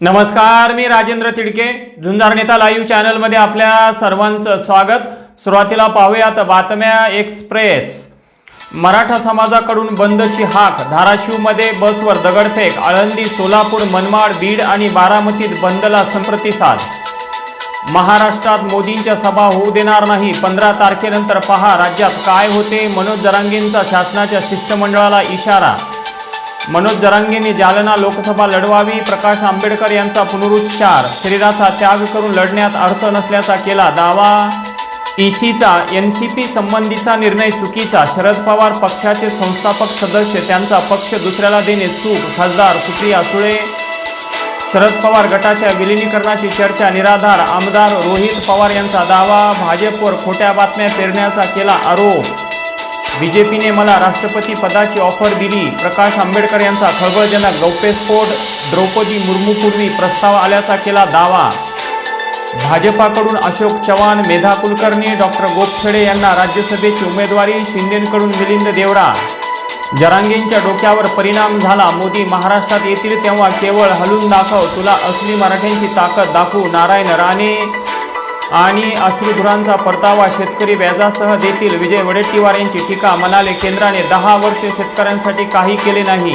नमस्कार मी राजेंद्र तिडके. झुंजार नेता लाईव्ह चॅनलमध्ये आपल्या सर्वांचं स्वागत. सुरुवातीला पाहूयात बातम्या एक्सप्रेस. मराठा समाजाकडून बंदची हाक. धाराशिवमध्ये बसवर दगडफेक. आळंदी सोलापूर मनमाड बीड आणि बारामतीत बंदला संप्रतिसाद. महाराष्ट्रात मोदींच्या सभा होऊ देणार नाही. पंधरा तारखेनंतर पहा राज्यात काय होते. मनोज जरांगेंचा शासनाच्या शिष्टमंडळाला इशारा. मनोज जरांगेंनी जालना लोकसभा लढवावी प्रकाश आंबेडकर यांचा पुनरुच्चार. शरीराचा त्याग करून लढण्यात अर्थ नसल्याचा केला दावा. ईशीचा एन सी पी संबंधीचा निर्णय चुकीचा. शरद पवार पक्षाचे संस्थापक सदस्य त्यांचा पक्ष दुसऱ्याला देणे चूक. खासदार सुप्रिया सुळे. शरद पवार गटाच्या विलिनीकरणाची चर्चा निराधार. आमदार रोहित पवार यांचा दावा. भाजपवर खोट्या बातम्या पेरण्याचा केला आरोप. बीजेपीने मला राष्ट्रपती पदाची ऑफर दिली. प्रकाश आंबेडकर यांचा खळबळजनक गौप्यस्फोट द्रौपदी मुर्मूपूर्वी प्रस्ताव आल्याचा केला दावा. भाजपाकडून अशोक चव्हाण मेधा कुलकर्णी डॉक्टर गोपछडे यांना राज्यसभेची उमेदवारी शिंदेकडून मिलिंद देवडा जरांगेंच्या डोक्यावर परिणाम झाला. मोदी महाराष्ट्रात येतील तेव्हा केवळ हलून दाखव. तुला असली मराठ्यांची ताकद दाखवू नारायण राणे. आणि अश्रुधुरांचा परतावा शेतकरी व्याजासह देतील. विजय वडेट्टीवार यांची टीका म्हणाले केंद्राने दहा वर्ष शेतकऱ्यांसाठी काही केले नाही.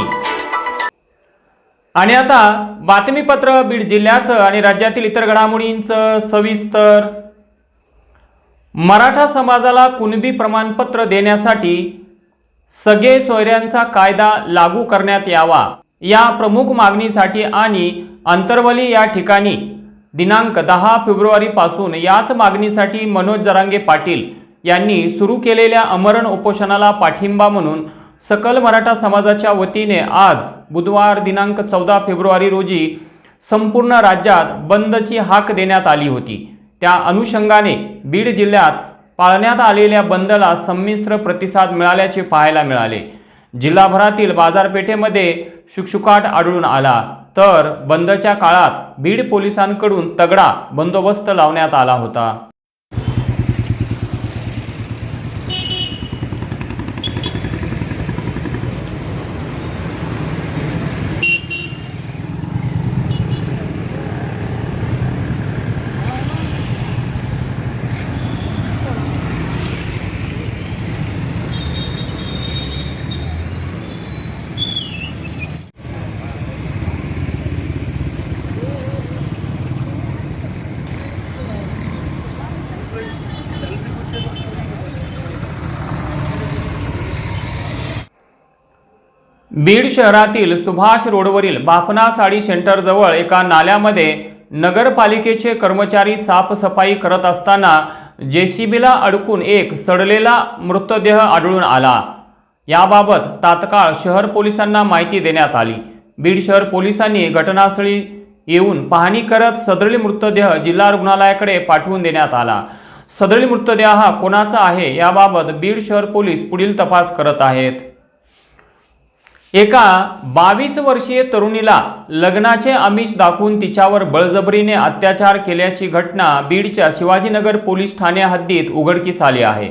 आणि आता बातमीपत्र बीड जिल्ह्याचं आणि राज्यातील इतर घडामोडींचं सविस्तर. मराठा समाजाला कुणबी प्रमाणपत्र देण्यासाठी सगळे सोयऱ्यांचा कायदा लागू करण्यात यावा. या प्रमुख मागणीसाठी आणि अंतरवली या ठिकाणी दिनांक दहा फेब्रुवारीपासून याच मागणीसाठी मनोज जरांगे पाटील यांनी सुरू केलेल्या अमरण उपोषणाला पाठिंबा म्हणून सकल मराठा समाजाच्या वतीने आज बुधवार दिनांक चौदा फेब्रुवारी रोजी संपूर्ण राज्यात बंदची हाक देण्यात आली होती. त्या अनुषंगाने बीड जिल्ह्यात पाळण्यात आलेल्या बंदला संमिश्र प्रतिसाद मिळाल्याचे पाहायला मिळाले. जिल्हाभरातील बाजारपेठेमध्ये शुकशुकाट आढळून आला. तर बंदच्या काळात बीड पोलिसांकडून तगडा बंदोबस्त लावण्यात आला होता. बीड शहरातील सुभाष रोडवरील बापना साडी सेंटरजवळ एका नाल्यामध्ये नगरपालिकेचे कर्मचारी साफसफाई करत असताना जेसीबीला अडकून एक सडलेला मृतदेह आढळून आला. याबाबत तात्काळ शहर पोलिसांना माहिती देण्यात आली. बीड शहर पोलिसांनी घटनास्थळी येऊन पाहणी करत सदरील मृतदेह जिल्हा रुग्णालयाकडे पाठवून देण्यात आला. सदरील मृतदेह हा कोणाचा आहे याबाबत बीड शहर पोलीस पुढील तपास करत आहेत. एका बावीस वर्षीय तरुणीला लग्नाचे आमिष दाखवून तिच्यावर बळजबरीने अत्याचार केल्याची घटना बीडच्या शिवाजीनगर पोलीस ठाण्या हद्दीत उघडकीस आली आहे.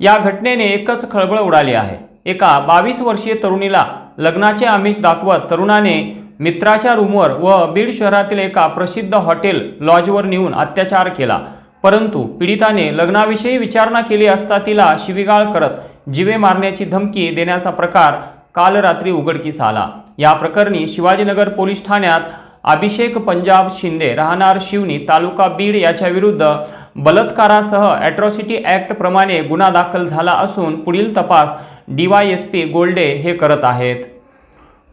या घटनेने एकच खळबळ उडाली आहे. एका बावीस वर्षीय तरुणीला लग्नाचे आमिष दाखवत तरुणाने मित्राच्या रूमवर व बीड शहरातील एका प्रसिद्ध हॉटेल लॉजवर नेऊन अत्याचार केला. परंतु पीडिताने लग्नाविषयी विचारणा केली असता तिला शिवीगाळ करत जिवे मारण्याची धमकी देण्याचा प्रकार काल रात्री उघडकीस आला. या प्रकरणी शिवाजीनगर पोलीस ठाण्यात अभिषेक पंजाब शिंदे राहणार शिवनी तालुका बीड याच्या विरुद्ध बलात्कारासह ॲट्रॉसिटी ॲक्टप्रमाणे गुन्हा दाखल झाला असून पुढील तपास डीवायएसपी गोल्डे हे करत आहेत.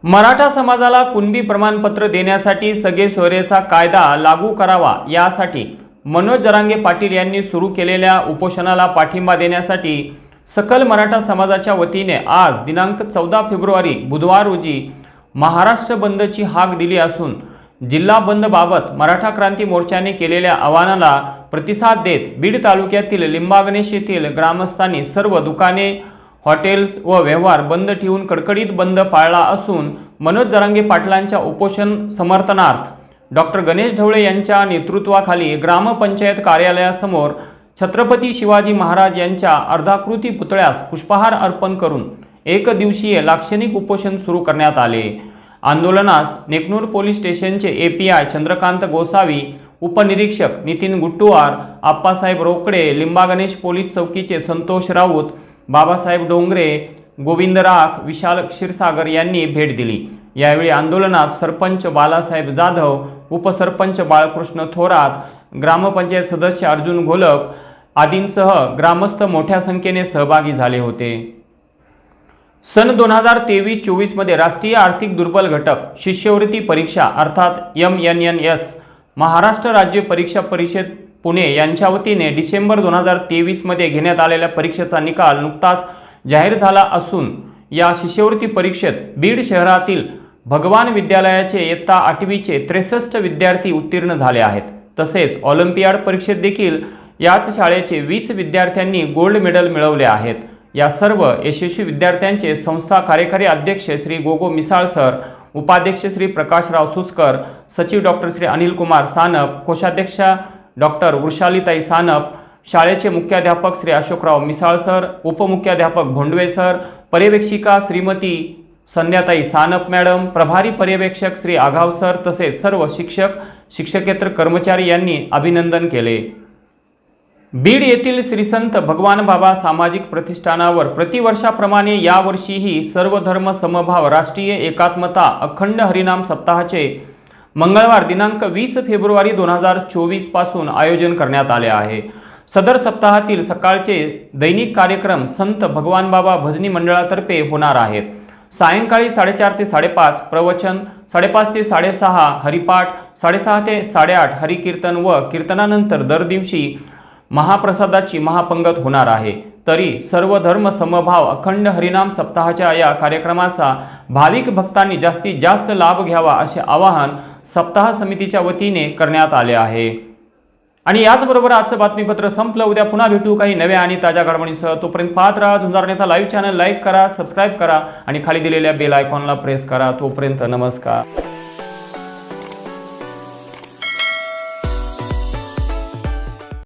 मराठा समाजाला कुणबी प्रमाणपत्र देण्यासाठी सगळे सोयरेचा कायदा लागू करावा यासाठी मनोज जरांगे पाटील यांनी सुरू केलेल्या उपोषणाला पाठिंबा देण्यासाठी सकल मराठा समाजाच्या वतीने आज दिनांक चौदा फेब्रुवारी बुधवार रोजी महाराष्ट्र बंदची हाक दिली असून जिल्हा बंदबाबत मराठा क्रांती मोर्चाने केलेल्या आवाहनाला प्रतिसाद देत बीड तालुक्यातील लिंबागणेश येथील ग्रामस्थांनी सर्व दुकाने हॉटेल्स व व्यवहार बंद ठेवून कडकडीत बंद पाळला असून मनोज दरांगे पाटलांच्या उपोषण समर्थनार्थ डॉक्टर गणेश ढवळे यांच्या नेतृत्वाखाली ग्रामपंचायत कार्यालयासमोर छत्रपती शिवाजी महाराज यांच्या अर्धाकृती पुतळ्यास पुष्पहार अर्पण करून एक दिवसीय लाक्षणिक उपोषण सुरू करण्यात आले. आंदोलनास नेकनूर पोलीस स्टेशनचे A P I Chandrakant Gosavi उपनिरीक्षक नितीन गुट्टुवार आप्पासाहेब रोकडे लिंबागणेश पोलीस चौकीचे संतोष राऊत बाबासाहेब डोंगरे गोविंद राख विशाल क्षीरसागर यांनी भेट दिली. यावेळी आंदोलनात सरपंच बालासाहेब जाधव उपसरपंच बाळकृष्ण थोरात ग्रामपंचायत सदस्य अर्जुन घोलप आदींसह ग्रामस्थ मोठ्या संख्येने सहभागी झाले होते. सन दोन हजार तेवीस चोवीसमध्ये राष्ट्रीय आर्थिक दुर्बल घटक शिष्यवृत्ती परीक्षा अर्थात M N N S Maharashtra राज्य परीक्षा परिषद पुणे यांच्या वतीने डिसेंबर दोन हजार तेवीसमध्ये घेण्यात आलेल्या परीक्षेचा निकाल नुकताच जाहीर झाला असून या शिष्यवृत्ती परीक्षेत बीड शहरातील भगवान विद्यालयाचे इयत्ता आठवीचे त्रेसष्ट विद्यार्थी उत्तीर्ण झाले आहेत. तसेच ऑलिम्पियाड परीक्षेत देखील याच शाळेचे वीस विद्यार्थ्यांनी गोल्ड मेडल मिळवले आहेत. या सर्व यशस्वी विद्यार्थ्यांचे संस्था कार्यकारी अध्यक्ष श्री गोगो मिसाळ सर उपाध्यक्ष श्री प्रकाशराव सुस्कर सचिव डॉक्टर श्री अनिल कुमार सानप कोषाध्यक्षा डॉक्टर वृषालीताई सानप शाळेचे मुख्याध्यापक श्री अशोकराव मिसाळ सर उपमुख्याध्यापक भोंडवे सर पर्यवेक्षिका श्रीमती संध्याताई सानप मॅडम प्रभारी पर्यवेक्षक श्री आघाव सर तसेच सर्व शिक्षक शिक्षकेतर कर्मचारी यांनी अभिनंदन केले. बीड येथील श्रीसंत भगवान बाबा सामाजिक प्रतिष्ठानावर प्रतिवर्षाप्रमाणे यावर्षीही सर्व धर्म समभाव राष्ट्रीय एकात्मता अखंड हरिनाम सप्ताहाचे मंगळवार दिनांक वीस फेब्रुवारी दोन हजार चोवीसपासून आयोजन करण्यात आले आहे. सदर सप्ताहातील सकाळचे दैनिक कार्यक्रम संत भगवान बाबा भजनी मंडळातर्फे होणार आहेत. सायंकाळी साडेचार ते साडेपाच प्रवचन साडेपाच ते साडेसहा हरिपाठ साडेसहा ते साडेआठ हरिकीर्तन व कीर्तनानंतर दर दिवशी महाप्रसादाची महापंगत होणार आहे. तरी सर्व धर्म समभाव अखंड हरिनाम सप्ताहाच्या या कार्यक्रमाचा भाविक भक्तांनी जास्तीत जास्त लाभ घ्यावा असे आवाहन सप्ताह समितीच्या वतीने करण्यात आले आहे. आणि याचबरोबर आजचं बातमीपत्र संपलं. उद्या पुन्हा भेटू काही नव्या आणि ताज्या घडामोडींसह. तोपर्यंत पाहत राहा. Zunjar Neta live channel like करा सबस्क्राईब करा आणि खाली दिलेल्या बेल आयकॉनला प्रेस करा. तोपर्यंत नमस्कार.